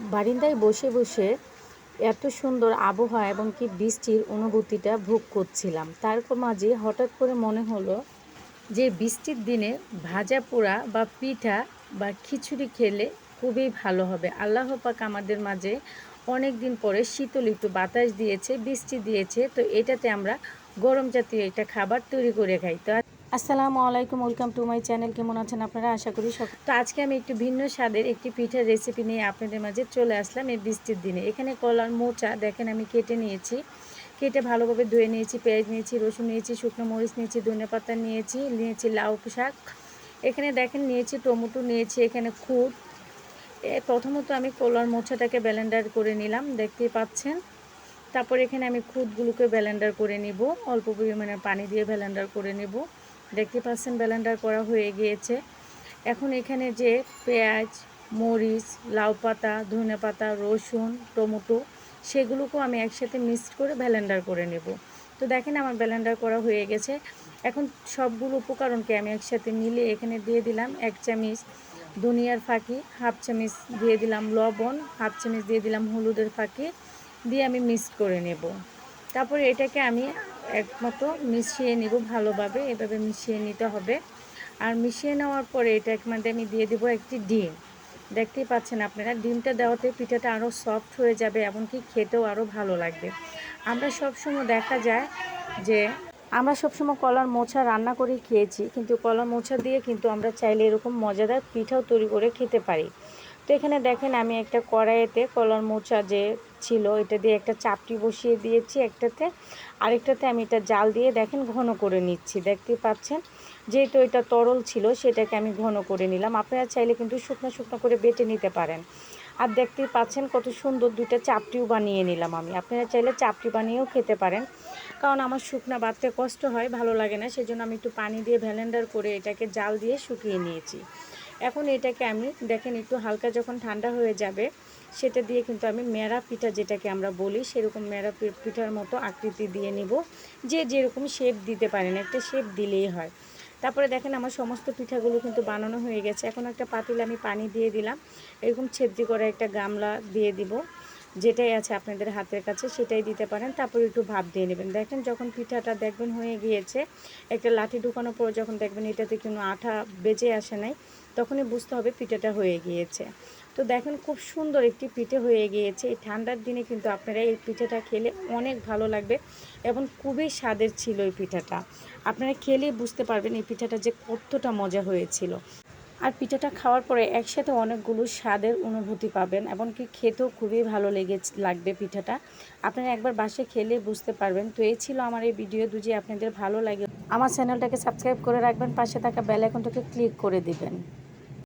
বারিন্দায় বসে বসে এত সুন্দর আবহাওয়া এবং কি বৃষ্টির অনুভূতিটা ভোগ করছিলাম। তার মাঝে হঠাৎ করে মনে হলো যে বৃষ্টির দিনে ভাজা পোড়া বা পিঠা বা খিচুড়ি খেলে খুবই ভালো হবে। আল্লাহ পাক আমাদের মাঝে অনেক দিন পরে শীতল একটু বাতাস দিয়েছে, বৃষ্টি দিয়েছে, তো এটাতে আমরা গরম জাতীয় একটা খাবার তৈরি করে খাই। তো আসসালামু আলাইকুম, ওয়েলকাম টু মাই চ্যানেল। কেমন আছেন আপনারা? আশা করি সব তো আজকে আমি একটু ভিন্ন স্বাদের একটি পিঠার রেসিপি নিয়ে আপনাদের মাঝে চলে আসলাম এই বৃষ্টির দিনে। এখানে কলার মোচা, দেখেন আমি কেটে নিয়েছি। কেটে ভালোভাবে ধুয়ে নিয়েছি, পেঁয়াজ নিয়েছি, রসুন নিয়েছি, শুকনো মরিচ নিয়েছি, ধনে পাতা নিয়েছি নিয়েছি লাউ শাক। এখানে দেখেন নিয়েছি টমেটো, নিয়েছি এখানে খুদ। প্রথমত আমি কলার মোচাটাকে ব্যালেন্ডার করে নিলাম, দেখতেই পাচ্ছেন। তারপর এখানে আমি খুদগুলোকে ব্যালেন্ডার করে নিব, অল্প পরিমাণে পানি দিয়ে ব্যালেন্ডার করে নেব। দেখতে পাচ্ছেন ব্যালেন্ডার করা হয়ে গিয়েছে। এখন এখানে যে পেঁয়াজ, মরিচ, লাউ পাতা ধনে পাতা, রসুন, টমেটো, সেগুলোকেও আমি একসাথে মিক্সড করে ব্যালেন্ডার করে নেব। তো দেখেন আমার ব্যালেন্ডার করা হয়ে গেছে। এখন সবগুলো উপকরণকে আমি একসাথে মিলে এখানে দিয়ে দিলাম এক চামিচ ধনিয়ার ফাঁকি, হাফ চামিচ দিয়ে দিলাম লবণ, হাফ চামিচ দিয়ে দিলাম হলুদের ফাঁকি, দিয়ে আমি মিক্স করে নেব। তারপরে এটাকে আমি একমতো মিশিয়ে নিব ভালোভাবে, এভাবে মিশিয়ে নিতে হবে। আর মিশিয়ে নেওয়ার পরে এটার মধ্যে আমি দিয়ে দেবো একটি ডিম। দেখতেই পাচ্ছেন আপনারা, ডিমটা দেওয়াতে পিঠাটা আরও সফট হয়ে যাবে, এমনকি খেতেও আরও ভালো লাগবে। আমরা সবসময় দেখা যায় যে, আমরা সবসময় কলার মোছা রান্না করে খেয়েছি, কিন্তু কলার মোছা দিয়ে কিন্তু আমরা চাইলে এরকম মজাদার পিঠাও তৈরি করে খেতে পারি। তো এখানে দেখেন আমি একটা কড়াইতে কলার মোচা যে ছিল, এটা দিয়ে একটা চাপটি বসিয়ে দিয়েছি একটাতে। আরেকটাতে আমি এটা জাল দিয়ে দেখেন ঘন করে নিচ্ছি। দেখতে পাচ্ছেন? যেহেতু এটা তরল ছিল, সেটাকে আমি ঘন করে নিলাম। আপনারা চাইলে কিন্তু শুকনো শুকনো করে বেটে নিতে পারেন। আর দেখতেই পাচ্ছেন কত সুন্দর দুইটা চাপটিও বানিয়ে নিলাম আমি। আপনারা চাইলে চাপটি বানিয়েও খেতে পারেন। কারণ আমার শুকনা বাড়তে কষ্ট হয়, ভালো লাগে না। সেজন্য আমি একটু পানি দিয়ে ভ্যালেন্ডার করে এটাকে জাল দিয়ে শুকিয়ে নিয়েছি। এখন এটাকে আমি, দেখেন একটু হালকা যখন ঠান্ডা হয়ে যাবে, সেটা দিয়ে কিন্তু আমি মেরা পিঠা যেটাকে আমরা বলি, সেরকম মেরা পিঠার মতো আকৃতি দিয়ে নিব। যে যেরকম শেপ দিতে পারেন, একটা শেপ দিলেই হয়। তারপরে দেখেন আমার সমস্ত পিঠাগুলো কিন্তু বানানো হয়ে গেছে। এখন একটা পাতিল আমি পানি দিয়ে দিলাম। এরকম ছেদ্রি করে একটা গামলা দিয়ে দিব। যেটাই আছে আপনাদের হাতের কাছে সেটাই দিতে পারেন। তারপর একটু ভাপ দিয়ে নেবেন। দেখেন যখন পিঠাটা দেখবেন হয়ে গিয়েছে, একটা লাঠি ঢুকানোর পর যখন দেখবেন এটাতে কোনো আঠা বেজে আসে নাই, তখনই বুঝতে হবে পিঠাটা হয়ে গিয়েছে। তো দেখেন খুব সুন্দর একটি পিঠে হয়ে গিয়েছে। এই ঠান্ডার দিনে কিন্তু আপনারা এই পিঠাটা খেলে অনেক ভালো লাগবে এবং খুবই স্বাদের ছিল এই পিঠাটা। আপনারা খেলেই বুঝতে পারবেন এই পিঠাটা যে কতটা মজা হয়েছিল। আর পিঠাটা খাওয়ার পরে একসাথে অনেকগুলো স্বাদের অনুভূতি পাবেন এমনকি খেতেও খুবই ভালো লেগে লাগবে পিঠাটা। আপনারা একবার বাসে খেলে বুঝতে পারবেন। তো এই ছিল আমার এই ভিডিও দুজি আপনাদের ভালো লাগে। আমার চ্যানেলটাকে সাবস্ক্রাইব করে রাখবেন, পাশে থাকা বেল আইকনটাকে ক্লিক করে দিবেন।